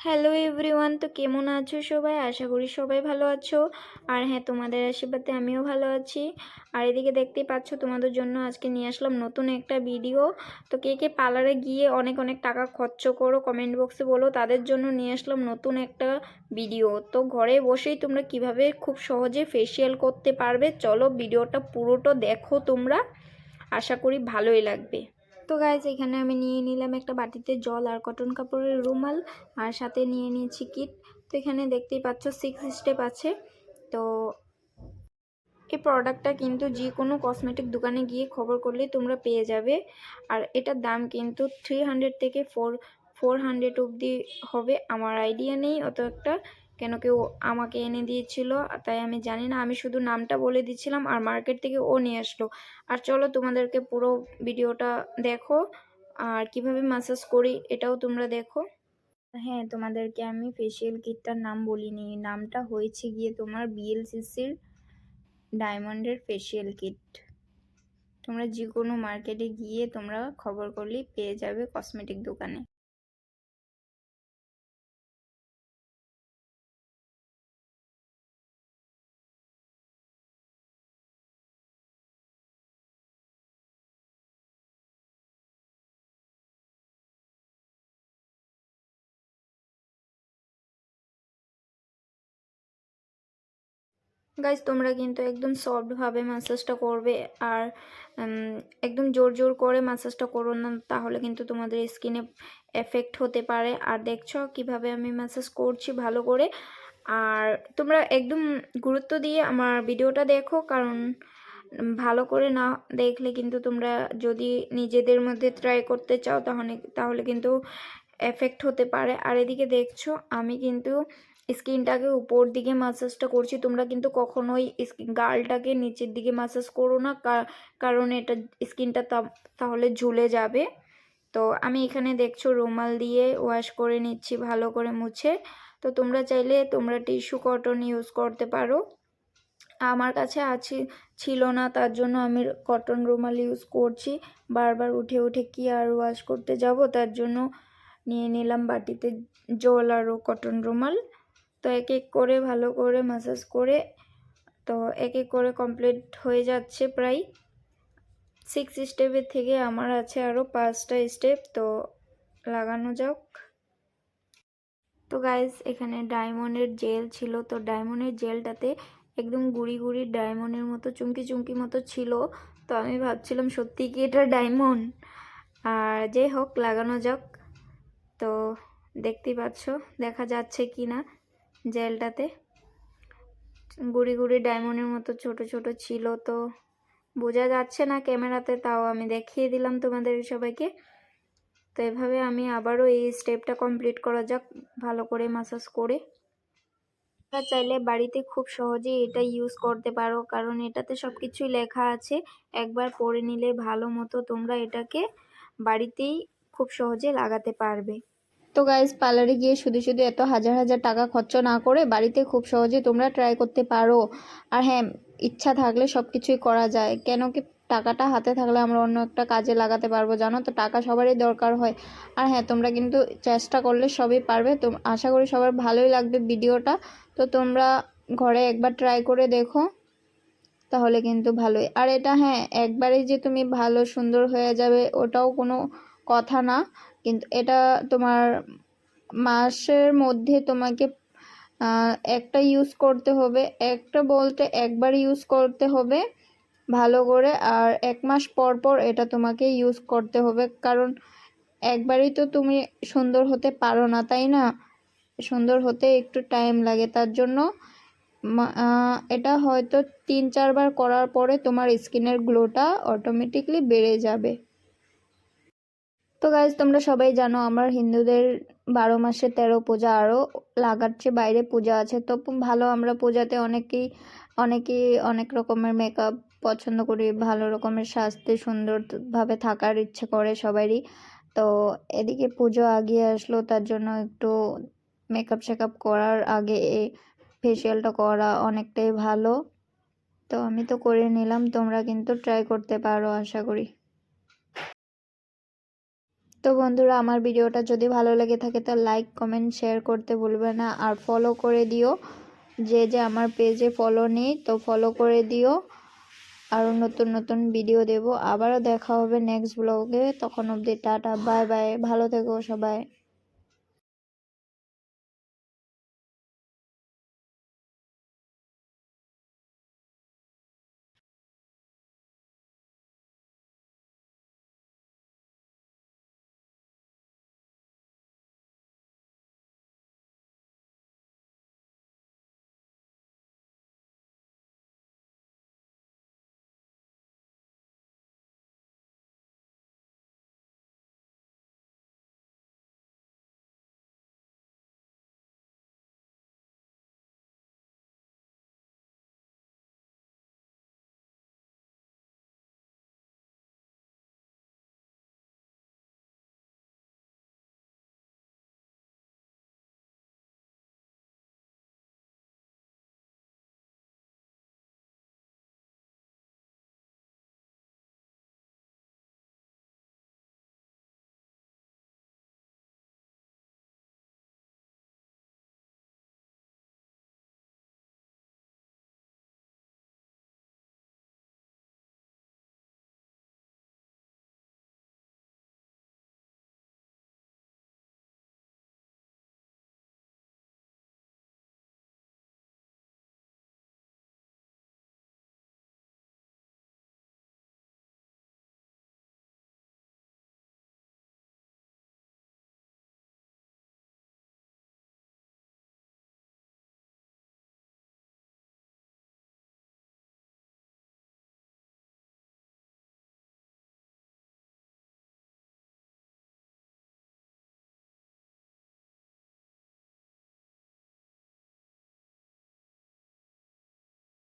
Hello everyone, তো কেমন আছো সবাই? আশা করি সবাই ভালো আছো। আর হ্যাঁ তোমাদের আশীর্বাদে আমিও ভালো আছি। আর এদিকে দেখতেই পাচ্ছ, তোমাদের জন্য আজকে নিয়ে আসলাম নতুন একটা ভিডিও। তো কে কে পার্লারে গিয়ে অনেক অনেক টাকা খরচ করো কমেন্ট বক্সে বলো, তাদের জন্য নিয়ে আসলাম নতুন একটা ভিডিও। তো ঘরে বসেই তোমরা কীভাবে খুব সহজে ফেসিয়াল করতে পারবে, চলো ভিডিওটা পুরোটা দেখো তোমরা। আশা করি ভালোই লাগবে। তো গাইজ এখানে আমি নিয়ে নিলাম একটা বাটিতে জল আর কটন কাপড়ের রুমাল আর সাথে নিয়ে নিয়েছি কিট তো এখানে দেখতেই পাচ্ছ সিক্স স্টেপ আছে। তো এই প্রোডাক্টটা কিন্তু যে কোনো কসমেটিক দোকানে গিয়ে খবর করলেই তোমরা পেয়ে যাবে। আর এটার দাম কিন্তু থ্রি হান্ড্রেড থেকে ফোর ফোর হান্ড্রেড অবধি হবে। আমার আইডিয়া নেই অত একটা। কেন কেউ আমাকে এনে দিয়েছিল? তাই আমি জানি না, আমি শুধু নামটা বলে দিচ্ছিলাম আর মার্কেট থেকে ও নিয়ে আসলো। আর চলো তোমাদেরকে পুরো ভিডিওটা দেখো। আর কীভাবে ম্যাসাজ করি এটাও তোমরা দেখো। হ্যাঁ তোমাদেরকে আমি ফেসিয়াল কিটটার নাম বলিনি। নামটা হয়েছে গিয়ে তোমার বিএলসিসির ডায়মন্ডের ফেসিয়াল কিট তোমরা যে কোনো মার্কেটে গিয়ে তোমরা খবর করলেই পেয়ে যাবে কসমেটিক দোকানে। গাইজ তোমরা কিন্তু একদম সফটভাবে ম্যাসাজটা করবে আর একদম জোর জোর করে ম্যাসাজটা করো না, তাহলে কিন্তু তোমাদের স্কিনে এফেক্ট হতে পারে। আর দেখছ কীভাবে আমি ম্যাসাজ করছি ভালো করে? আর তোমরা একদম গুরুত্ব দিয়ে আমার ভিডিওটা দেখো, কারণ ভালো করে না দেখলে কিন্তু তোমরা যদি নিজেদের মধ্যে ট্রাই করতে চাও, তাহলে তাহলে কিন্তু এফেক্ট হতে পারে। আর এদিকে দেখছ আমি কিন্তু স্কিনটাকে উপর দিকে মাসাজটা করছি, তোমরা কিন্তু কখনোই গালটাকে নিচের দিকে মাসাজ করো না কারণ এটা স্কিনটা তাহলে ঝুলে যাবে। তো আমি এখানে দেখছ রুমাল দিয়ে ওয়াশ করে নিচ্ছি, ভালো করে মুছে। তো তোমরা চাইলে তোমরা টিস্যু কটন ইউজ করতে পারো। আমার কাছে আছে, ছিল না, তার জন্য আমি কটন রুমাল ইউজ করছি। বারবার উঠে উঠে কি আর ওয়াশ করতে যাব? তার জন্য নিয়ে নিলাম বাটিতে জল আরও কটন রুমাল। তো এক এক করে, ভালো করে ম্যাসাজ করে, তো এক এক করে কমপ্লিট হয়ে যাচ্ছে প্রায়। সিক্স স্টেপের থেকে আমার আছে আরও পাঁচটা স্টেপ তো লাগানো যাক। তো গাইজ এখানে ডায়মন্ডের জেল ছিল, তো ডায়মন্ডের জেলটাতে একদম গুড়ি গুড়ি ডায়মন্ডের মতো, চুমকি চুমকি মতো ছিল। তো আমি ভাবছিলাম সত্যি কি এটা ডায়মন্ড আর যে হোক, লাগানো যাক। তো দেখতেই পাচ্ছ, দেখা যাচ্ছে কি না জেলটাতে। গুড়ি গুড়ি ডায়মন্ডের মতো ছোট ছোট ছিল তো। বোঝা যাচ্ছে না ক্যামেরাতে, তাও আমি দেখিয়ে দিলাম তোমাদের সবাইকে। তো এভাবে আমি আবারও এই স্টেপটা কমপ্লিট করা যাক, ভালো করে মাসাজ করে। চাইলে বাড়িতে খুব সহজেই এটা ইউজ করতে পারো, কারণ এটাতে সব কিছুই লেখা আছে। একবার পড়ে নিলে ভালো মতো তোমরা এটাকে বাড়িতেই খুব সহজে লাগাতে পারবে। তো গাইজ পার্লারে গিয়ে শুধু শুধু এত হাজার হাজার টাকা খরচ না করে বাড়িতে খুব সহজে তোমরা ট্রাই করতে পারো। আর হ্যাঁ ইচ্ছা থাকলে সব কিছুই করা যায়। কেন কি টাকাটা হাতে থাকলে আমরা অন্য একটা কাজে লাগাতে পারব, জানো তো? টাকা সবারই দরকার হয়। আর হ্যাঁ তোমরা কিন্তু চেষ্টা করলে সবই পারবে। তো আশা করি সবার ভালোই লাগবে ভিডিওটা। তো তোমরা ঘরে একবার ট্রাই করে দেখো, তাহলে কিন্তু ভালোই। আর এটা হ্যাঁ একবারেই যে তুমি ভালো, সুন্দর হয়ে যাবে, ওটাও কোনো কথা না। কিন্তু এটা তোমার মাসের মধ্যে তোমাকে একটা ইউজ করতে হবে। একটা বলতে একবার ইউজ করতে হবে ভালো করে, আর এক মাস পর পর এটা তোমাকে ইউজ করতে হবে। কারণ একবারই তো তুমি সুন্দর হতে পারো না, তাই না? সুন্দর হতে একটু টাইম লাগে। তার জন্য এটা হয়তো তিন চারবার করার পরে তোমার স্কিনের গ্লোটা অটোমেটিকলি বেড়ে যাবে। তো গাইজ তোমরা সবাই জানো আমার হিন্দুদের বারো মাসে তেরো পূজা আরও লাগাচ্ছে, বাইরে পূজা আছে। তো ভালো, আমরা পূজাতে অনেকেই অনেকেই অনেক রকমের মেকআপ পছন্দ করি, ভালো রকমের সাজতে সুন্দরভাবে থাকার ইচ্ছে করে সবারই। তো এদিকে পুজো আগিয়ে আসলো, তার জন্য একটু মেকআপ শেকআপ করার আগে ফেসিয়ালটা করা অনেকটাই ভালো। তো আমি তো করে নিলাম, তোমরা কিন্তু ট্রাই করতে পারো, আশা করি। তো বন্ধুরা, আমার ভিডিওটা যদি ভালো লেগে থাকে তো লাইক কমেন্ট শেয়ার করতে ভুলবে না। আর ফলো করে দিও, যে যে আমার পেজে ফলো নেই, তো ফলো করে দিও। আরও নতুন নতুন ভিডিও দেব। আবারও দেখা হবে নেক্সট ব্লগে তখন অবধি টাটা বাই বাই ভালো থেকো সবাই।